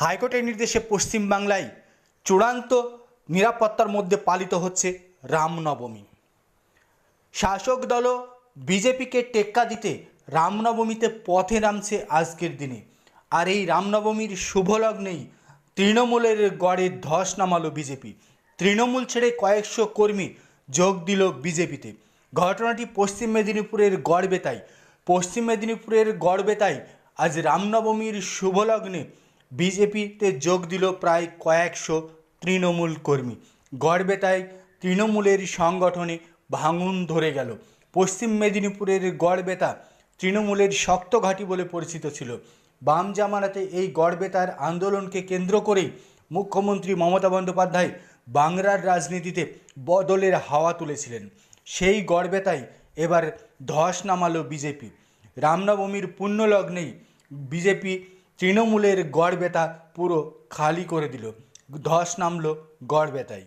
হাইকোর্টের নির্দেশে পশ্চিমবাংলায় চূড়ান্ত নিরাপত্তার মধ্যে পালিত হচ্ছে রামনবমী। শাসক দল বিজেপিকে টেক্কা দিতে রামনবমীতে পথে নামছে আজকের দিনে। আর এই রামনবমীর শুভ লগ্নেই তৃণমূলের গড়ে ধস নামালো বিজেপি। তৃণমূল ছেড়ে কয়েকশো কর্মী যোগ দিল বিজেপিতে। ঘটনাটি পশ্চিম মেদিনীপুরের গড়বেতায়। পশ্চিম মেদিনীপুরের গড়বেতায় আজ রামনবমীর শুভ লগ্নে বিজেপিতে যোগ দিল প্রায় কয়েকশো তৃণমূল কর্মী। গড়বেতায় তৃণমূলের সংগঠনে ভাঙন ধরে গেল। পশ্চিম মেদিনীপুরের গড়বেতা তৃণমূলের শক্ত ঘাঁটি বলে পরিচিত ছিল। বাম জামানাতে এই গড়বেতার আন্দোলনকে কেন্দ্র করেই মুখ্যমন্ত্রী মমতা বন্দ্যোপাধ্যায় বাংলার রাজনীতিতে বদলের হাওয়া তুলেছিলেন। সেই গড়বেতায় এবার ধস নামালো বিজেপি। রামনবমীর পুণ্যলগ্নেই বিজেপি তৃণমূলের গড়বেতা পুরো খালি করে দিল। ধস নামলো গড়বেতায়।